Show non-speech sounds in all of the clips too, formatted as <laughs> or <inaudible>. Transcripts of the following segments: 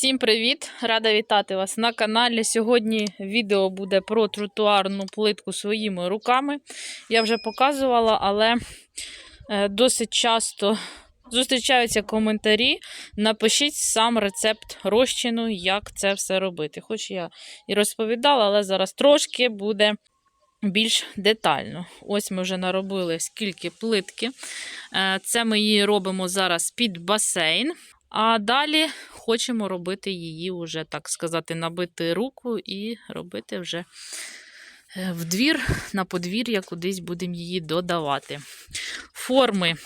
Всім привіт! Рада вітати вас на каналі. Сьогодні відео буде про тротуарну плитку своїми руками. Я вже показувала, але е, досить часто зустрічаються коментарі. Напишіть сам рецепт розчину, як це все робити. Хоч я і розповідала, але зараз трошки буде більш детально. Ось ми вже наробили скільки плитки. Е, Це ми її робимо зараз під басейн. А далі хочемо робити її вже, так сказати, набити руку і робити вже е, в двір, на подвір'я, кудись будемо її додавати. Форми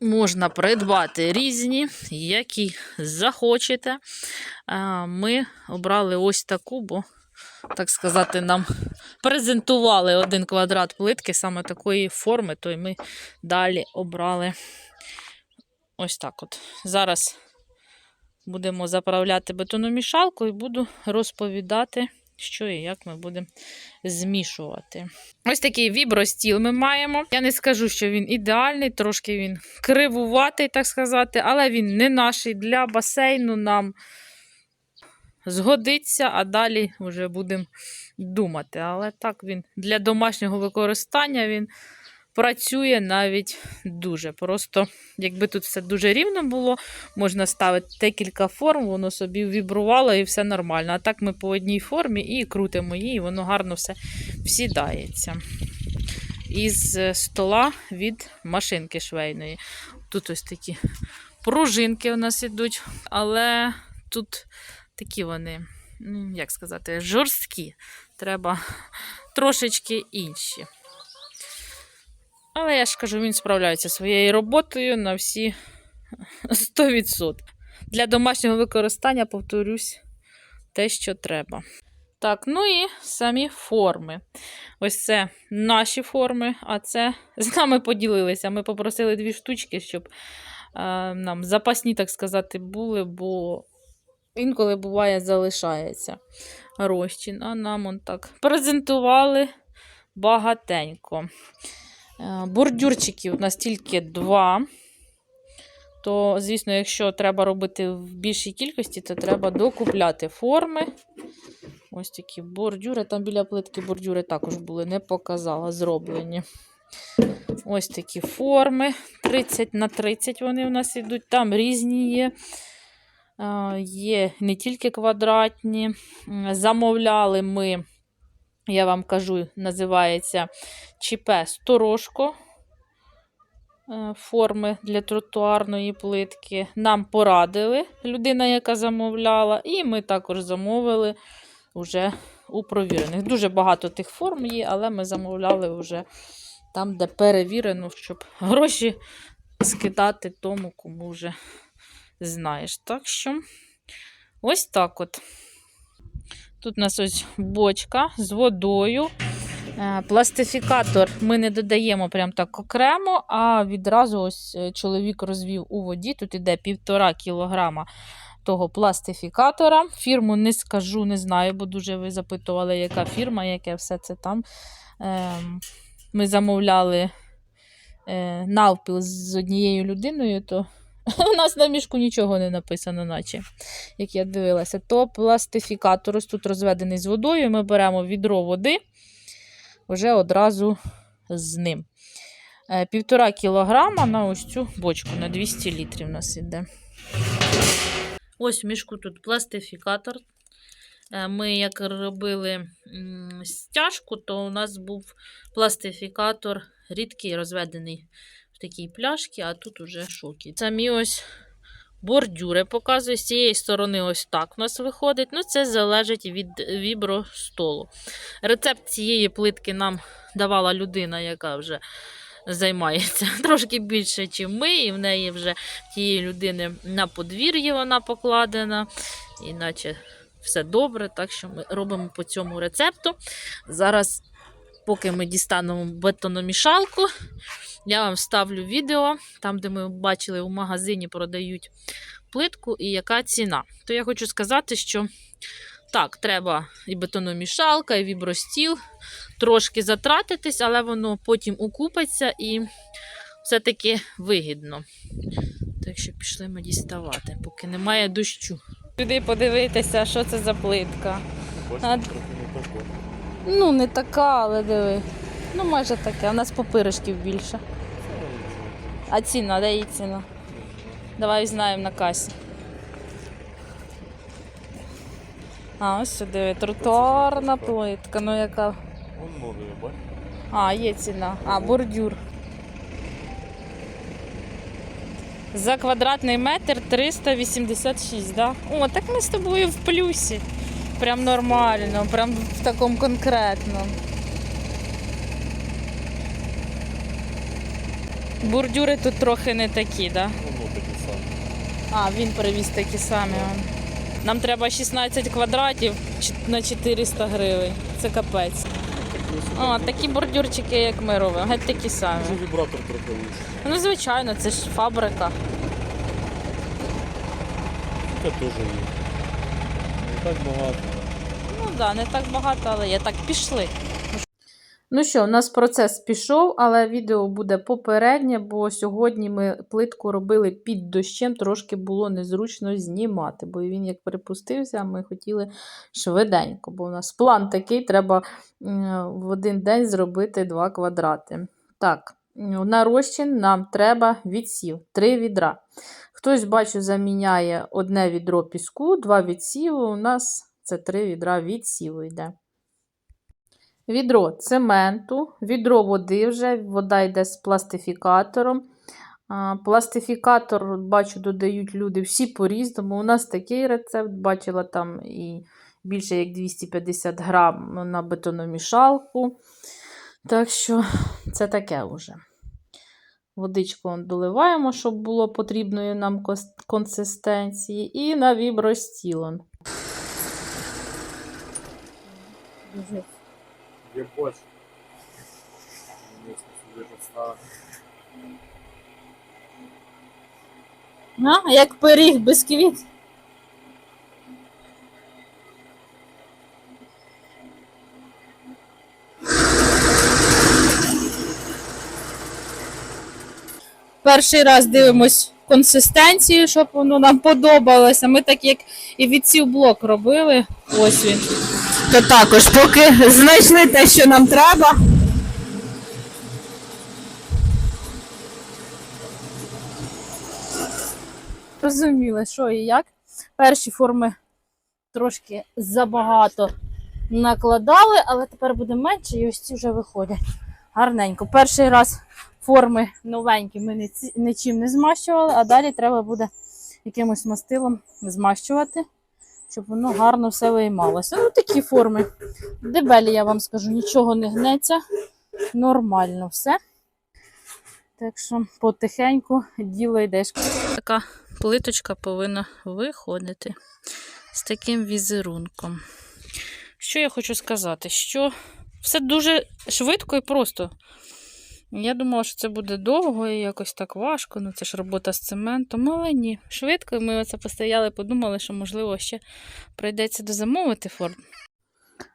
можна придбати різні, які захочете. Ми обрали ось таку, бо, так сказати, нам презентували один квадрат плитки саме такої форми, то й ми далі обрали ось так от. Зараз будемо заправляти бетономішалку і буду розповідати, що і як ми будемо змішувати. Ось такий вібростіл ми маємо. Я не скажу, що він ідеальний, трошки він кривуватий, так сказати, але він не наш для басейну нам згодиться, а далі вже будемо думати. Але так він для домашнього використання він працює навіть дуже. Просто, якби тут все дуже рівно було, можна ставити декілька форм, воно собі вібрувало і все нормально. А так ми по одній формі і крутимо її, і воно гарно все всідається. Із е, стола від машинки швейної. Тут ось такі пружинки у нас ідуть, але тут такі вони, ну, як сказати, жорсткі. Треба трошечки інші. Але я ж кажу, він справляється своєю роботою на всі 100%. Для домашнього використання, повторюсь, те, що треба. Так, ну і самі форми. Ось це наші форми, а це з нами поділилися. Ми попросили дві штучки, щоб е, нам запасні, так сказати, були, бо інколи буває залишається розчин. А нам он так презентували багатенько. Е, Бордюрчиків у нас тільки два. То, звісно, якщо треба робити в більшій кількості, то треба докупляти форми. Ось такі бордюри. Там біля плитки бордюри також були, не показала, зроблені. Ось такі форми. 30 на 30 вони у нас йдуть. Там різні є. Е, Є не тільки квадратні. Замовляли ми, я вам кажу, називається ЧП Сторожко е, форми для тротуарної плитки. Нам порадили людина, яка замовляла, і ми також замовили вже у провірених. Дуже багато тих форм є, але ми замовляли вже там, де перевірено, щоб гроші скидати тому, кому вже знаєш. Так що ось так от. Тут у нас ось бочка з водою. Е, Пластифікатор ми не додаємо прям так окремо, а відразу ось е, чоловік розвів у воді. Тут іде півтора кілограма того пластифікатора. Фірму не скажу, не знаю, бо дуже ви запитували, яка фірма, яке все це там. Ем, Ми замовляли е, навпіл з однією людиною, то <laughs> у нас на мішку нічого не написано, наче, як я дивилася. То пластифікатор ось тут розведений з водою. Ми беремо відро води вже одразу з ним. Е, Півтора кілограма на ось цю бочку на 200 літрів у нас іде. Ось в мішку тут пластифікатор. Е, Ми, як робили стяжку, то у нас був пластифікатор рідкий, розведений такій пляшці, а тут уже шокі. Самі ось бордюри показую. З цієї сторони ось так у нас виходить. Ну, це залежить від вібростолу. Рецепт цієї плитки нам давала людина, яка вже займається <laughs> трошки більше, ніж ми. І в неї вже тієї людини на подвір'ї вона покладена. Іначе все добре. Так що ми робимо по цьому рецепту. Зараз, поки ми дістанемо бетономішалку, я вам ставлю відео, там, де ми бачили, у магазині продають плитку і яка ціна. То я хочу сказати, що так, треба і бетономішалка, і вібростіл, трошки затратитись, але воно потім окупиться і все-таки вигідно. Так що пішли ми діставати, поки немає дощу. Сюди подивитися, що це за плитка. А-. Ну, не така, але диви. Ну, майже таке. У нас попиришків більше. А ціна, де її ціна? Давай знаємо на касі. А, ось сюди тротуарна плитка. Ну яка. Вон новий, бачите? А, є ціна. А, бордюр. За квадратний метр 386, да? О, так ми з тобою в плюсі. Прям нормально, прям в такому конкретному. Бордюри тут трохи не такі, да? Воно таке саме. А, він привіз такі самі. он. Нам треба 16 квадратів на 400 гривень. Це капець. А, такі бордюрчики, як ми робимо, геть такі самі. Може вібратор трохи лучше. Ну, звичайно, це ж фабрика. Таке теж є. Не так багато. Ну так, да, не так багато, але є. Так, пішли. Ну що, у нас процес пішов, але відео буде попереднє, бо сьогодні ми плитку робили під дощем, трошки було незручно знімати, бо він як перепустився, а ми хотіли швиденько, бо у нас план такий, треба в один день зробити два квадрати. Так, на розчин нам треба відсів, три відра. Хтось, бачу, заміняє одне відро піску, два відсіви. У нас це три відра відсіву йде. Відро цементу, відро води вже, вода йде з пластифікатором. Пластифікатор, бачу, додають люди всі по-різному. У нас такий рецепт, бачила там і більше як 250 грам на бетономішалку. Так що це таке вже. Водичку доливаємо, щоб було потрібної нам консистенції. І на вібростілон. Є поставити. А, як пиріг бисквіт. Перший раз дивимось консистенцію, щоб воно нам подобалося. Ми так як і відсів блок робили. Ось він. То також, поки знайшли те, що нам треба. Розуміли, що і як. Перші форми трошки забагато накладали, але тепер буде менше, і ось ці вже виходять. Гарненько. Перший раз форми новенькі ми нічим не змащували, а далі треба буде якимось мастилом змащувати, щоб воно гарно все виймалося. Ну, такі форми. Дебелі, я вам скажу, нічого не гнеться. Нормально все. Так що потихеньку діло йдеш. Така плиточка повинна виходити з таким візерунком. Що я хочу сказати? Що все дуже швидко і просто. Я думала, що це буде довго і якось так важко. Ну це ж робота з цементом, але ні. Швидко ми оце постояли, подумали, що, можливо, ще прийдеться дозамовити форму.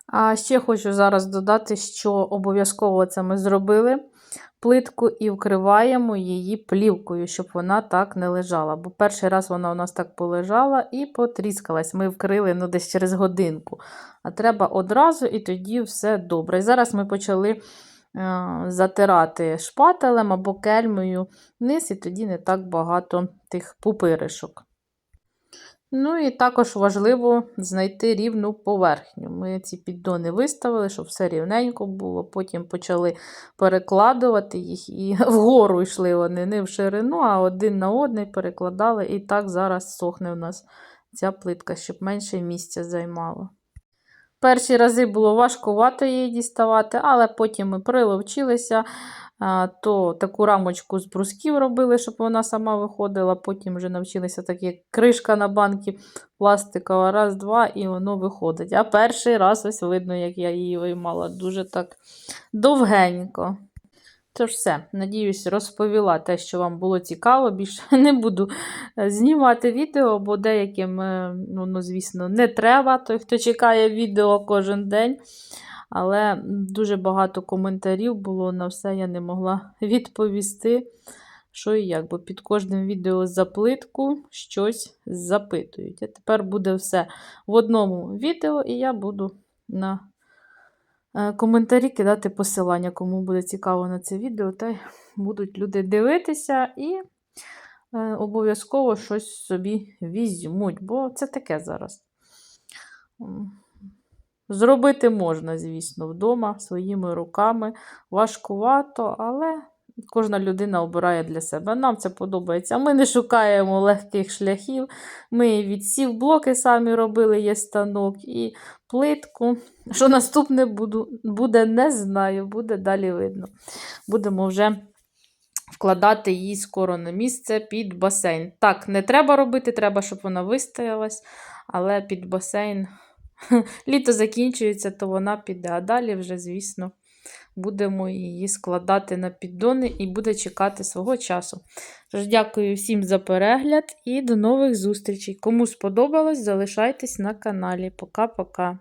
А ще хочу зараз додати, що обов'язково це ми зробили плитку і вкриваємо її плівкою, щоб вона так не лежала. Бо перший раз вона у нас так полежала і потріскалась. Ми вкрили ну, десь через годинку. А треба одразу і тоді все добре. І зараз ми почали затирати шпателем або кельмою вниз, і тоді не так багато тих пупиришок. Ну і також важливо знайти рівну поверхню. Ми ці піддони виставили, щоб все рівненько було. Потім почали перекладувати їх і <laughs> вгору йшли вони не в ширину, а один на один перекладали. І так зараз сохне у нас ця плитка, щоб менше місця займало. Перші рази було важкувато її діставати, але потім ми приловчилися. То таку рамочку з брусків робили, щоб вона сама виходила. Потім вже навчилися так, як кришка на банки пластикова, раз, два, і воно виходить. А перший раз ось видно, як я її виймала, дуже так довгенько. Тож все, надіюсь, розповіла те, що вам було цікаво. Більше <laughs> не буду е, знімати відео, бо деяким, е, ну, ну, звісно, не треба, той, хто чекає відео кожен день. Але дуже багато коментарів було на все, я не могла <laughs> відповісти, що і як, бо під кожним відео за плитку щось запитують. А тепер буде все в одному відео, і я буду на коментарі кидати посилання, кому буде цікаво на це відео, та будуть люди дивитися і е, обов'язково щось собі візьмуть, бо це таке зараз. Зробити можна, звісно, вдома своїми руками. Важкувато, але кожна людина обирає для себе. Нам це подобається. Ми не шукаємо легких шляхів. Ми відсів блоки самі робили, є станок, і плитку. Що наступне буду, буде, не знаю, буде далі видно. Будемо вже вкладати її скоро на місце під басейн. Так, не треба робити, треба, щоб вона вистоялась, але під басейн <laughs> літо закінчується, то вона піде. А далі вже, звісно, будемо її складати на піддони і буде чекати свого часу. Тож, дякую всім за перегляд і до нових зустрічей. Кому сподобалось, залишайтесь на каналі. Пока-пока.